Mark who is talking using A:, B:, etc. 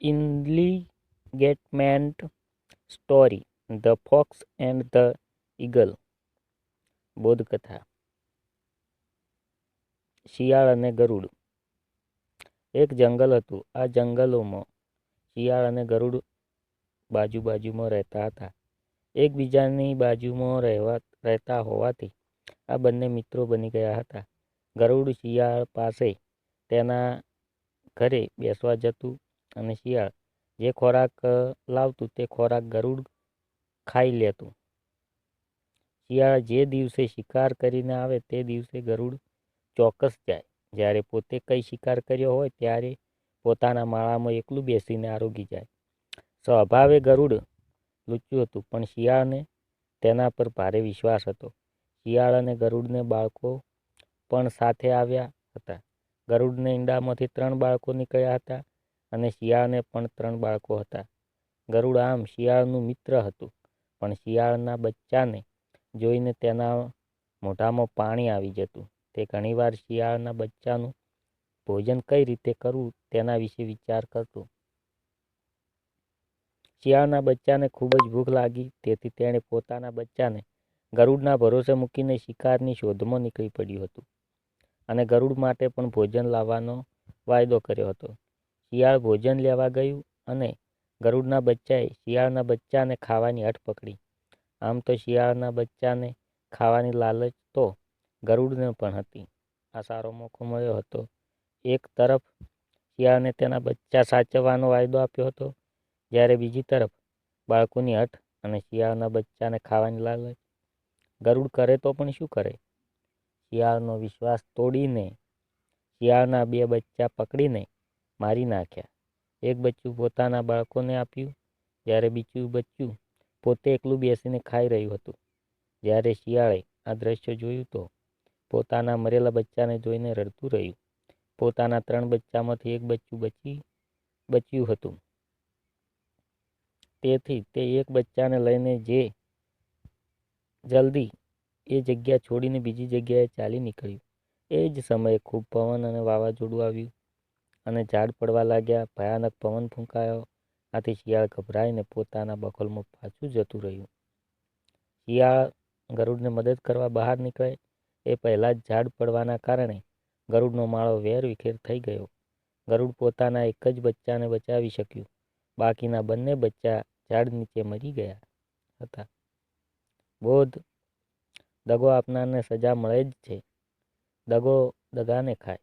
A: ઇન્લિગેટમેન્ટ story the fox and the eagle બોધકથા. શિયાળ અને ગરુડ. એક જંગલ હતું. આ જંગલોમાં શિયાળ અને ગરુડ બાજુ બાજુમાં રહેતા હતા. એકબીજાની બાજુમાં રહેવા, રહેતા હોવાથી આ બંને મિત્રો બની ગયા હતા. ગરુડ શિયાળ પાસે તેના ઘરે બેસવા જતું અને શિયાળ. જે ખોરાક લાવતું તે ખોરાક ગરુડ ખાઈ લેતું. શિયાળ જે દિવસે શિકાર કરીને આવે તે દિવસે ગરુડ ચોક્કસ જાય. જ્યારે પોતે કંઈ શિકાર કર્યો હોય ત્યારે પોતાના માળામાં એકલું બેસીને આરોગી જાય. સ્વભાવે ગરુડ લૂચ્યું હતું, પણ શિયાળને તેના પર ભારે વિશ્વાસ હતો. શિયાળ અને ગરુડને બાળકો પણ સાથે આવ્યા હતા. ગરુડને ઈંડામાંથી ત્રણ બાળકો નીકળ્યા હતા. અને શિયાળને પણ ત્રણ બાળકો હતા. ગરુડ આમ શિયાળનું મિત્ર હતું, પણ શિયાળના બચ્ચાને જોઈને તેના મોઢામાં પાણી આવી જતું. તે ઘણીવાર શિયાળના બચ્ચાનું ભોજન કઈ રીતે કરવું તેના વિશે વિચાર કરતો. શિયાળના બચ્ચાને ખૂબ જ ભૂખ લાગી, તેથી તેણે પોતાના બચ્ચાને ગરુડના ભરોસે મૂકીને શિકારની શોધમાં નીકળી પડ્યું હતું અને ગરુડ માટે પણ ભોજન લાવવાનો વાયદો કર્યો હતો. શિયાળ ભોજન લેવા ગયું અને ગરુડના બચ્ચાએ શિયાળના બચ્ચાને ખાવાની હઠ પકડી. આમ તો શિયાળના બચ્ચાને ખાવાની લાલચ તો ગરુડને પણ હતી. આ સારો મોકો મળ્યો હતો. એક તરફ શિયાળને તેના બચ્ચા સાચવવાનો વાયદો આપ્યો હતો, જ્યારે બીજી તરફ બાળકોની હઠ અને શિયાળના બચ્ચાને ખાવાની લાલચ. ગરુડ કરે તો પણ શું કરે? શિયાળનો વિશ્વાસ તોડીને, શિયાળના બે બચ્ચા પકડીને મારી નાખ્યા. એક બચ્ચું પોતાના બાળકોને આપ્યું, જ્યારે બીજું બચ્ચું પોતે એકલું બેસીને ખાઈ રહ્યું હતું. જ્યારે શિયાળે આ દ્રશ્ય જોયું તો પોતાના મરેલા બચ્ચાને જોઈને રડતું રહ્યું. પોતાના ત્રણ બચ્ચામાંથી એક બચ્ચું બચી, બચ્યું હતું. તેથી તે એક બચ્ચાને લઈને જે જલ્દી એ જગ્યા છોડીને બીજી જગ્યાએ ચાલી નીકળ્યું. એ જ સમયે ખૂબ પવન અને વાવાઝોડું આવ્યું. અને ઝાડ પડવા લાગ્યા. ભયાનક પવન ફૂંકાયો. આથી શિયાળ ગભરાઈને પોતાના બખોલમાં પાછું જતું રહ્યું. શિયાળ ગરુડને મદદ કરવા બહાર નીકળે. એ પહેલાં જ ઝાડ પડવાના કારણે ગરુડનો માળો વેર વિખેર થઈ ગયો. ગરુડ પોતાના એક જ બચ્ચાને બચાવી શક્યું. બાકીના બંને બચ્ચા ઝાડ નીચે મરી ગયા હતા. બોધ દગો આપનારને સજા મળે જ છે. દગો દગાને ખાય.